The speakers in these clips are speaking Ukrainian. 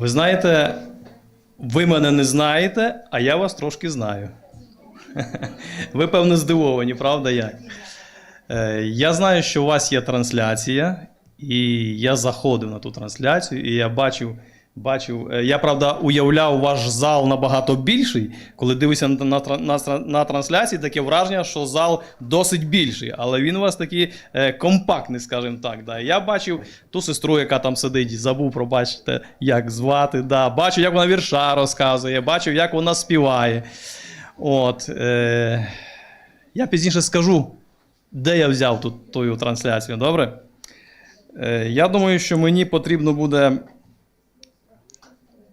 Ви знаєте, ви мене не знаєте, а я вас трошки знаю. Ви, певно, здивовані, правда як? Е, Я знаю, що у вас є трансляція, і я заходив на ту трансляцію, і я бачив. Бачив, Е, я правда уявляв ваш зал набагато більший. Коли дивився на, на, на, на трансляції, таке враження, що зал досить більший, але він у вас такий е, компактний, скажімо так. Да. Я бачив ту сестру, яка там сидить, забув, пробачте, як звати. Да. Бачив, як вона вірша розказує, бачив, як вона співає. От, е, я пізніше скажу, де я взяв тут ту трансляцію, добре? Е, я думаю, що мені потрібно буде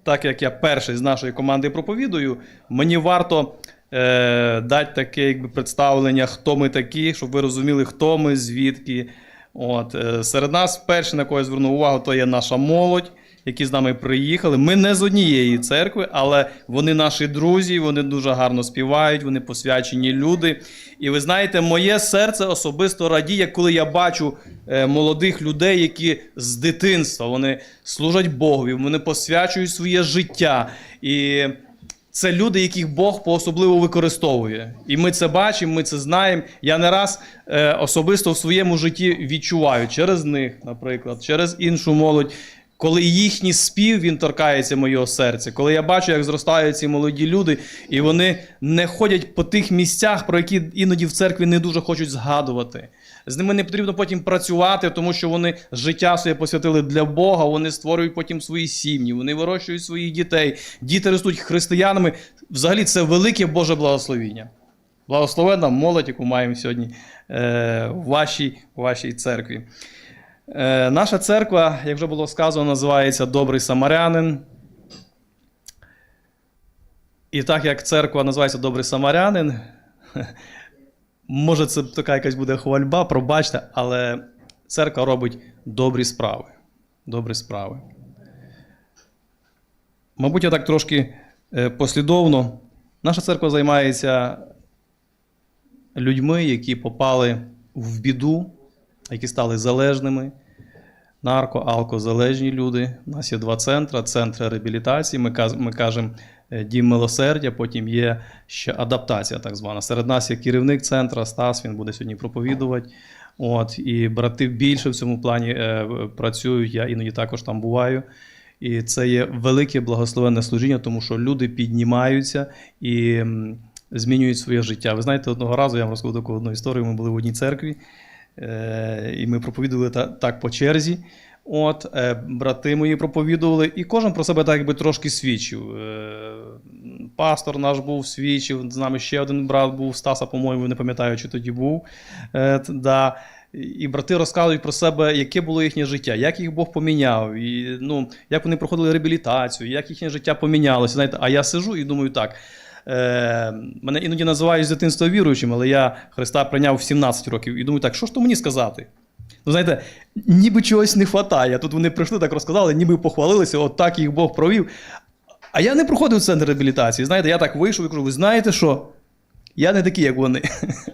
так як я перший з нашої команди проповідую, мені варто е, дати таке якби, представлення, хто ми такі, щоб ви розуміли, хто ми, звідки. От, е, серед нас перший, на кого я звернув увагу, то є наша молодь, які з нами приїхали. Ми не з однієї церкви, але вони наші друзі, вони дуже гарно співають, вони посвячені люди. І ви знаєте, моє серце особисто радіє, коли я бачу е, молодих людей, які з дитинства вони служать Богові, вони посвячують своє життя. І це люди, яких Бог по-особливо використовує. І ми це бачимо, ми це знаємо. Я не раз е, особисто в своєму житті відчуваю через них, наприклад, через іншу молодь. Коли їхній спів він торкається моєго серця, коли я бачу, як зростають ці молоді люди, і вони не ходять по тих місцях, про які іноді в церкві не дуже хочуть згадувати. З ними не потрібно потім працювати, тому що вони життя своє посвятили для Бога, вони створюють потім свої сім'ї, вони вирощують своїх дітей, діти ростуть християнами. Взагалі, це велике Боже благословіння. Благословенна молодь, яку маємо сьогодні е, в, вашій, в вашій церкві. Е, наша церква, як вже було сказано, називається Добрий Самарянин. І так як церква називається Добрий Самарянин, може це така якась буде хвальба, пробачте, але церква робить добрі справи. Добрі справи. Мабуть, я так трошки е, послідовно. Наша церква займається людьми, які попали в біду, які стали залежними. Нарко, алкозалежні люди. У нас є два центри: центри реабілітації. Ми, ми кажемо е, дім милосердя, потім є ще адаптація, так звана. Серед нас є керівник центру Стас, він буде сьогодні проповідувати. От, і брати більше в цьому плані е, працюють. Я іноді також там буваю. І це є велике благословенне служіння, тому що люди піднімаються і змінюють своє життя. Ви знаєте, одного разу я вам розповідав таку одну історію. Ми були в одній церкві, і ми проповідували та- так по черзі. От, е, брати мої проповідували, і кожен про себе так якби трошки свідчив. Е, пастор наш був, свідчив, з нами ще один брат був, Стаса, по-моєму, не пам'ятаю, чи тоді був. Е, да. І брати розказують про себе, яке було їхнє життя, як їх Бог поміняв, і, ну, як вони проходили реабілітацію, як їхнє життя помінялося. Знаєте, а я сижу і думаю так. Е, мене іноді називають з дитинства віруючим, але я Христа прийняв в 17 років і думаю, так, що ж то мені сказати? Ну, знаєте, ніби чогось не вистачає. Тут вони прийшли, так розказали, ніби похвалилися, от так їх Бог провів. А я не проходив центр реабілітації. Знаєте, я так вийшов і кажу, ви знаєте що? Я не такий, як вони.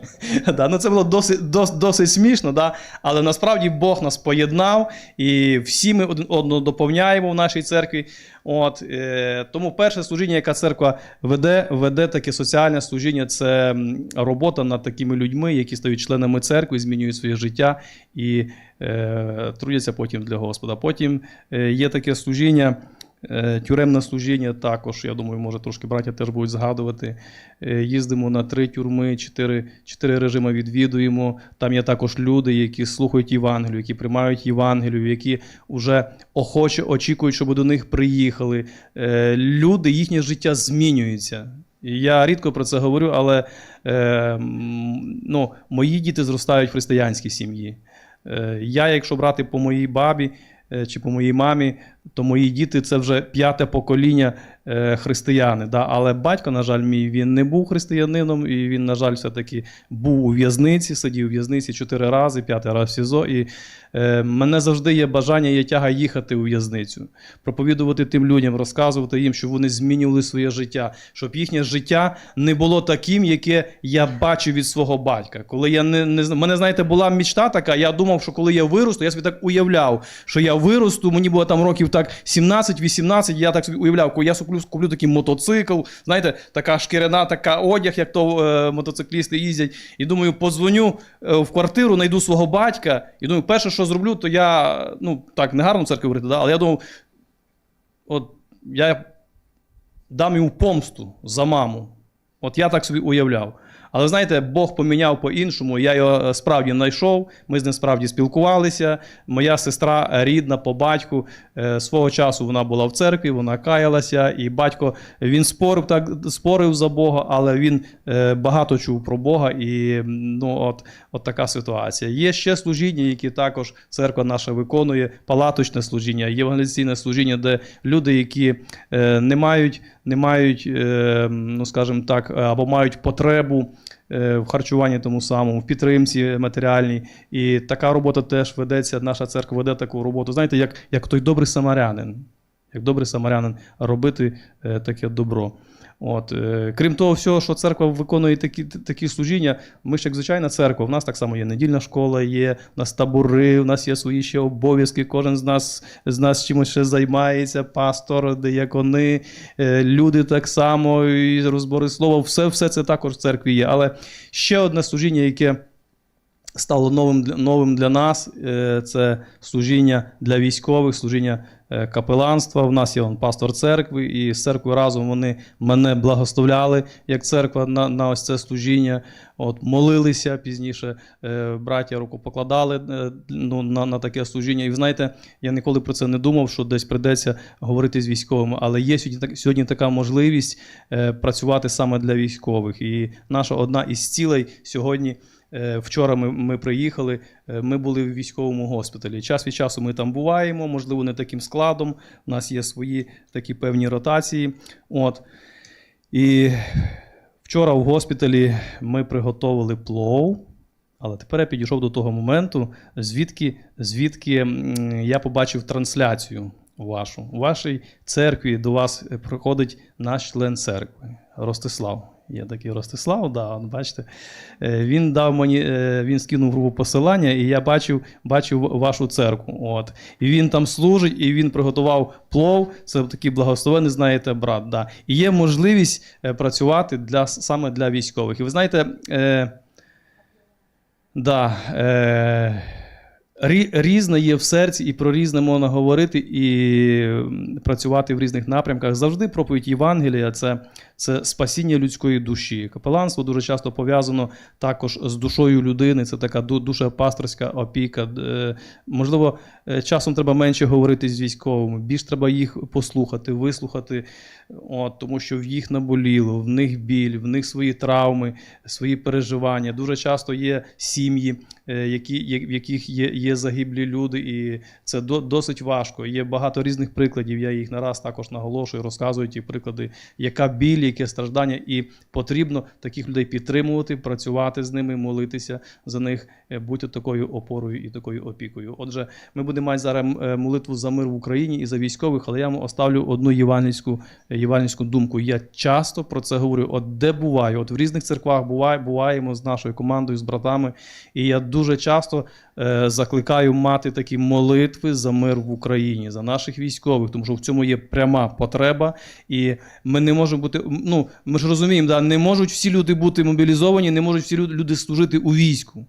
да, ну це було досить, досить, досить смішно, да? але насправді Бог нас поєднав, і всі ми один одного доповняємо в нашій церкві. От, е, тому перше служіння, яке церква веде, веде таке соціальне служіння, це робота над такими людьми, які стають членами церкви, змінюють своє життя і е, трудяться потім для Господа. Потім е, є таке служіння. Е, Тюремне служіння також, я думаю, може трошки браття теж будуть згадувати. Е, Їздимо на три тюрми, чотири, чотири режими відвідуємо. Там є також люди, які слухають Євангелію, які приймають Євангелію, які вже охоче очікують, щоб до них приїхали. Е, Люди, їхнє життя змінюється. Я рідко про це говорю, але ну, мої діти зростають в християнській сім'ї. Я, якщо брати по моїй бабі чи по моїй мамі, то мої діти це вже п'яте покоління е, християни. Да? Але батько, на жаль, мій він не був християнином, і він, на жаль, все-таки був у в'язниці, сидів у в'язниці чотири рази, п'ятий раз в СІЗО. І е, мене завжди є бажання, є тяга їхати у в'язницю, проповідувати тим людям, розказувати їм, щоб вони змінювали своє життя, щоб їхнє життя не було таким, яке я бачив від свого батька. Коли я не, не мене, знаєте, була мічта така, я думав, що коли я виросту, я собі так уявляв, що я виросту, мені було там років так 17-18, я так собі уявляв, коли я куплю, куплю такий мотоцикл, знаєте, така шкіряна, така одяг, як то е, мотоциклісти їздять. І думаю, подзвоню е, в квартиру, знайду свого батька, і думаю, перше, що зроблю, то я, ну так, не гарно в церкві говорити, да? але я думав, от я дам йому помсту за маму. От я так собі уявляв. Але знаєте, Бог поміняв по-іншому. Я його е, справді знайшов. Ми з ним справді спілкувалися. Моя сестра е, рідна по батьку е, свого часу вона була в церкві, вона каялася, і батько він спорив так, спорив за Бога, але він багато чув про Бога. І ну, от, от така ситуація. Є ще служіння, які також церква наша виконує, палаточне служіння, євангелізаційне служіння, де люди, які не мають, не мають, ну скажімо так, або мають потребу в харчуванні тому самому, в підтримці матеріальній. І така робота теж ведеться. Наша церква веде таку роботу. Знаєте, як, як той добрий самарянин. Як добрий самарянин робити е, таке добро. От, е, крім того, всього, що церква виконує такі, такі служіння, ми ж як звичайна церква, в нас так само є недільна школа, є у нас табори, у нас є свої ще обов'язки. Кожен з нас з нас чимось ще займається, пастор, деякони, е, люди так само, і розбори слова, все, все це також в церкві є. Але ще одне служіння, яке стало новим, для- новим для нас. е, Це служіння для військових, служіння е, капеланства. У нас є он, пастор церкви, і з церквою разом вони мене благословляли як церква на, на ось це служіння. От, молилися пізніше, е, браття руку покладали ну, на, на таке служіння. І ви знаєте, я ніколи про це не думав, що десь прийдеться говорити з військовими, але є сьогодні, так- сьогодні така можливість працювати саме для військових. І наша одна із цілей сьогодні. Е, Вчора ми, ми приїхали, е, ми були в військовому госпіталі. Час від часу ми там буваємо, можливо, не таким складом. У нас є свої такі певні ротації. От. І вчора в госпіталі ми приготували плов. Але тепер я підійшов до того моменту, звідки, звідки я побачив трансляцію вашу. У вашій церкві до вас е, приходить наш член церкви Ростислав. Є такий Ростислав, да, от бачите. Е, Він дав мені, е, він скинув групу посилання, і я бачив, бачив вашу церкву. От. І він там служить, і він приготував плов. Це такий благословений, знаєте, брат. Да. І є можливість е, працювати для, саме для військових. І ви знаєте. Е, Да, е, різне є в серці, і про різне можна говорити, і працювати в різних напрямках. Завжди проповідь Євангелія це, це спасіння людської душі. Капеланство дуже часто пов'язано також з душою людини. Це така ду- душа пасторська опіка. Е, можливо, е, часом треба менше говорити з військовими, більш треба їх послухати, вислухати, от, тому що в їх наболіло, в них біль, в них свої травми, свої переживання. Дуже часто є сім'ї, е, які, в яких є, є загиблі люди, і це до, досить важко. Є багато різних прикладів. Я їх не раз також наголошую, розказую ті приклади, яка біль, яке страждання, і потрібно таких людей підтримувати, працювати з ними, молитися за них, е, бути такою опорою і такою опікою. Отже, ми будемо мати зараз е, молитву за мир в Україні і за військових, але я вам оставлю одну євангельську, євангельську думку. Я часто про це говорю. От де буваю, от в різних церквах буває, буваємо з нашою командою, з братами. І я дуже часто е, закликаю мати такі молитви за мир в Україні, за наших військових, тому що в цьому є пряма потреба, і ми не можемо бути. Ну ми ж розуміємо, да, не можуть всі люди бути мобілізовані, не можуть всі люди люди служити у війську.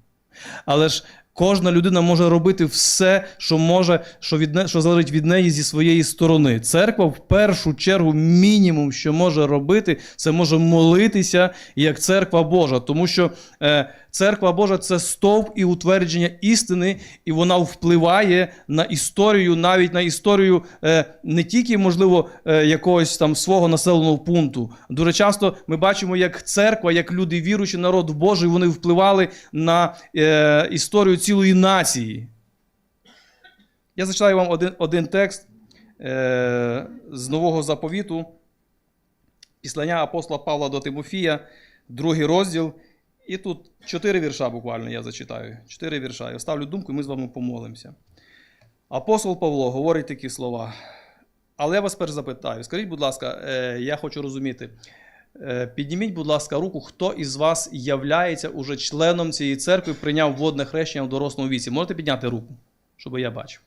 Але ж кожна людина може робити все, що може, що, від не, що залежить від неї зі своєї сторони. Церква в першу чергу мінімум, що може робити, це може молитися як церква Божа, тому що е, церква Божа це стовп і утвердження істини, і вона впливає на історію, навіть на історію е, не тільки, можливо, е, якогось там свого населеного пункту. Дуже часто ми бачимо, як церква, як люди віруючі, народ Божий, вони впливали на е, історію цілої нації. Я зачитаю вам один, один текст е, з Нового заповіту. Післання апостола Павла до Тимофія, другий розділ. І тут чотири вірша буквально я зачитаю. Чотири вірша. Я ставлю думку, і ми з вами помолимося. Апостол Павло говорить такі слова. Але я вас перш запитаю, скажіть, будь ласка, е, я хочу розуміти. Е, Підніміть, будь ласка, руку, хто із вас являється уже членом цієї церкви, прийняв водне хрещення в дорослому віці. Можете підняти руку, щоб я бачив?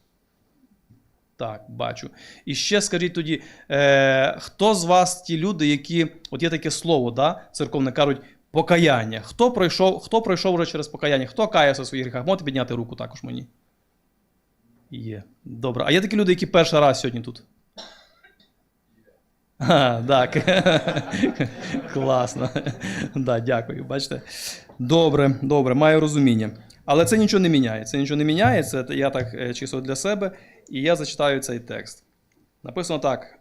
Так, бачу. І ще скажіть тоді, е, хто з вас ті люди, які, от є таке слово, да, церковне кажуть, покаяння. Хто пройшов, хто пройшов вже через покаяння? Хто каявся у своїх гріхах? Можете підняти руку також мені? Є. Добре. А є такі люди, які перший раз сьогодні тут? Так. Класно. Да, дякую. Бачите? Добре, добре, маю розуміння. Але це нічого не міняє. Це нічого не міняє. Це я так е, чисто для себе, і я зачитаю цей текст. Написано так.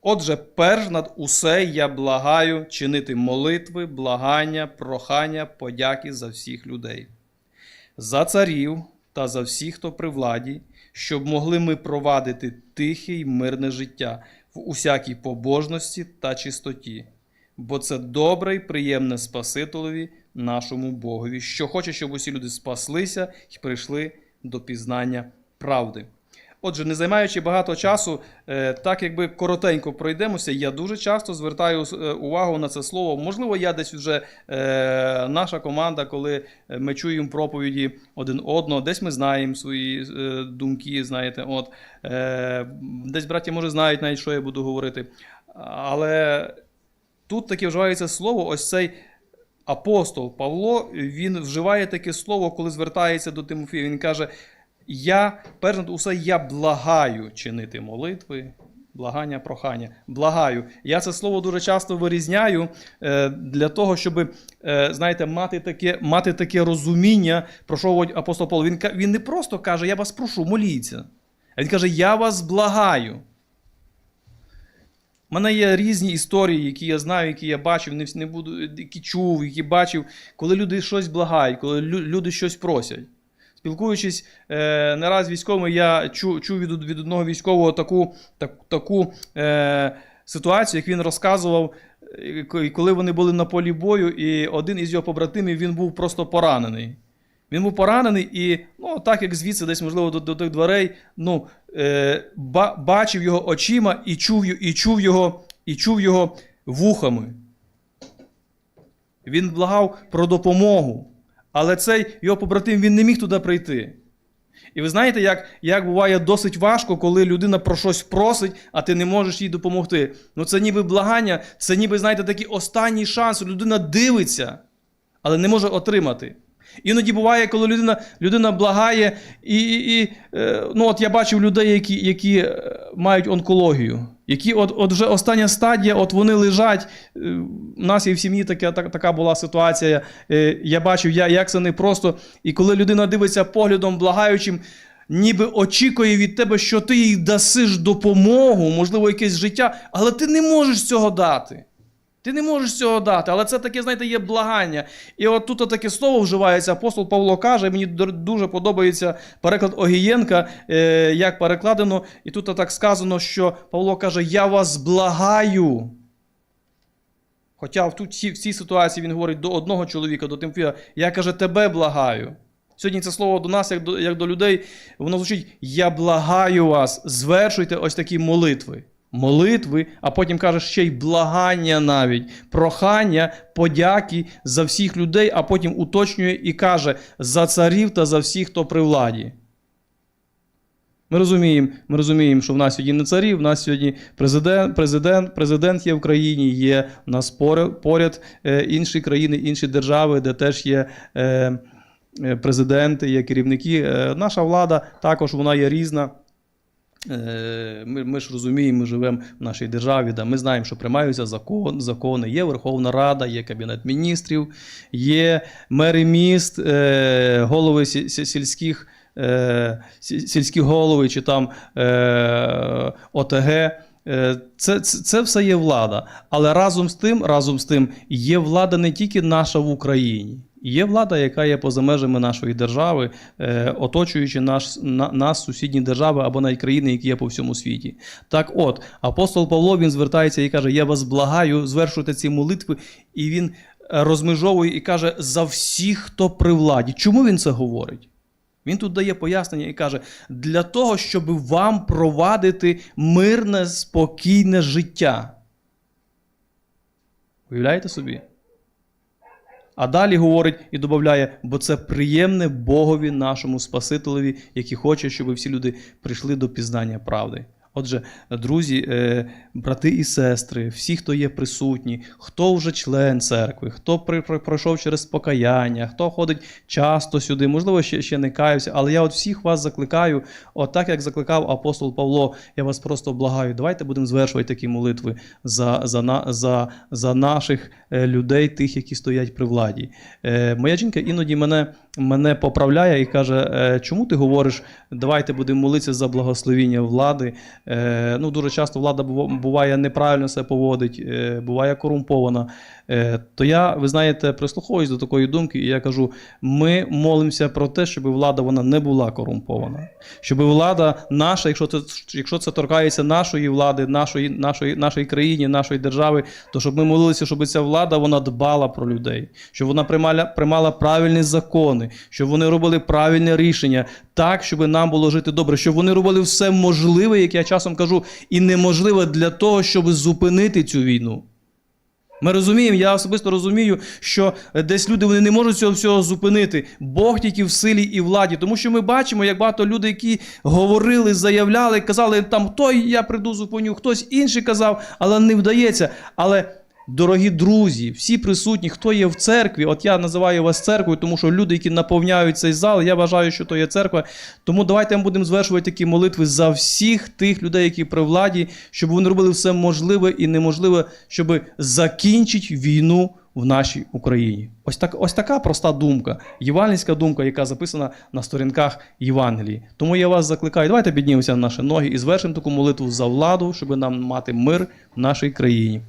Отже, перш над усе я благаю чинити молитви, благання, прохання, подяки за всіх людей, за царів та за всіх, хто при владі, щоб могли ми провадити тихе й мирне життя усякій побожності та чистоті. Бо це добре й приємне Спасителеві нашому Богові, що хоче, щоб усі люди спаслися і прийшли до пізнання правди. Отже, не займаючи багато часу, е, так якби коротенько пройдемося, я дуже часто звертаю е, увагу на це слово. Можливо, я десь вже е, наша команда, коли ми чуємо проповіді один одного, десь ми знаємо свої думки, знаєте, от десь браті, може, знають навіть, що я буду говорити. Але тут таке вживається слово, ось цей апостол Павло, він вживає таке слово, коли звертається до Тимофія. Він каже: Я, перш над усе, я благаю чинити молитви, благання, прохання. Благаю. Я це слово дуже часто вирізняю е, для того, щоб, е, знаєте, мати таке, мати таке розуміння, про що говорить апостол Павло. Він, він не просто каже, я вас прошу, моліться. А він каже, я вас благаю. У мене є різні історії, які я знаю, які я бачив, не буду, які чув, які бачив, коли люди щось благають, коли люди щось просять. Спілкуючись е, не раз з військовими, я чув, чув від, від одного військового таку, так, таку е, ситуацію, як він розказував, е, коли вони були на полі бою, і один із його побратимів він був просто поранений. Він був поранений і, ну, так як звідси, десь, можливо, до, до тих дверей, ну, е, ба, бачив його очима і чув, і, чув його, і чув його вухами. Він благав про допомогу. Але цей його побратим він не міг туди прийти. І ви знаєте, як, як буває досить важко, коли людина про щось просить, а ти не можеш їй допомогти. Ну це ніби благання, це ніби, знаєте, такий останній шанс. Людина дивиться, але не може отримати. Іноді буває, коли людина, людина благає, і, і, і е, ну, от я бачив людей, які, які е, мають онкологію, які от, от вже остання стадія, от вони лежать. Е, У нас і в сім'ї така, так, така була ситуація. Е, Я бачив, я, як це не просто. І коли людина дивиться поглядом благаючим, ніби очікує від тебе, що ти їй дасиш допомогу, можливо, якесь життя, але ти не можеш цього дати. Ти не можеш цього дати, але це таке, знаєте, є благання. І от тут таке слово вживається. Апостол Павло каже, мені дуже подобається переклад Огієнка, е, як перекладено, і тут так сказано, що Павло каже: Я вас благаю. Хоча в, тут, в цій ситуації він говорить до одного чоловіка, до Тимфія, я каже, тебе благаю. Сьогодні це слово до нас, як до, як до людей, воно звучить: Я благаю вас, звершуйте ось такі молитви. Молитви, а потім каже ще й благання навіть, прохання, подяки за всіх людей, а потім уточнює і каже за царів та за всіх, хто при владі. Ми розуміємо, ми розуміємо, що в нас сьогодні не царі, в нас сьогодні президент, президент, президент є в країні, є в нас поряд, поряд е, інші країни, інші держави, де теж є е, е, президенти, є керівники. Наша влада також вона є різна. Е, Ми, ми ж розуміємо, ми живемо в нашій державі, де ми знаємо, що приймаються закон, закони. Є Верховна Рада, є Кабінет міністрів, є мери міст, е, голови сі- сі- сільських, е, сільські голови чи там е, ОТГ. Е, Це, це, це все є влада. Але разом з тим, разом з тим, є влада не тільки наша в Україні. Є влада, яка є поза межами нашої держави, е, оточуючи наш, на, нас сусідні держави або навіть країни, які є по всьому світі. Так от, апостол Павло він звертається і каже: Я вас благаю, звершуйте ці молитви, і він е, розмежовує і каже: за всіх, хто при владі. Чому він це говорить? Він тут дає пояснення і каже: для того, щоб вам провадити мирне, спокійне життя. Уявляєте собі? А далі говорить і додає, бо це приємне Богові нашому Спасителеві, який хоче, щоб всі люди прийшли до пізнання правди. Отже, друзі, е, брати і сестри, всі, хто є присутні, хто вже член церкви, хто пройшов через покаяння, хто ходить часто сюди, можливо, ще, ще не каявся, але я от всіх вас закликаю, от так як закликав апостол Павло, я вас просто благаю, давайте будемо звершувати такі молитви за, за, за, за наших е, людей, тих, які стоять при владі. Е, Моя жінка іноді мене, мене поправляє і каже, «Е, чому ти говориш, давайте будемо молитися за благословіння влади. Е, Ну, дуже часто влада буває неправильно себе поводить, е, буває корумпована. Е, То я, ви знаєте, прислуховуюсь до такої думки, і я кажу: ми молимося про те, щоб влада вона не була корумпована. Щоб влада наша, якщо це, якщо це торкається нашої влади, нашої, нашої, нашої країни, нашої держави, то щоб ми молилися, щоб ця влада вона дбала про людей, щоб вона приймала, приймала правильні закони, щоб вони робили правильне рішення так, щоб нам було жити добре, щоб вони робили все можливе, як я часом кажу, і неможливе для того, щоб зупинити цю війну. Ми розуміємо, я особисто розумію, що е, десь люди вони не можуть цього всього зупинити. Бог тільки в силі і владі. Тому що ми бачимо, як багато людей, які говорили, заявляли, казали, там той я прийду, зупиню, хтось інший казав, але не вдається. Але. Дорогі друзі, всі присутні, хто є в церкві, от я називаю вас церквою, тому що люди, які наповняють цей зал, я вважаю, що то є церква. Тому давайте ми будемо звершувати такі молитви за всіх тих людей, які при владі, щоб вони робили все можливе і неможливе, щоб закінчити війну в нашій Україні. Ось так, ось така проста думка, євангельська думка, яка записана на сторінках Євангелії. Тому я вас закликаю, давайте піднімемося на наші ноги і звершимо таку молитву за владу, щоб нам мати мир в нашій країні.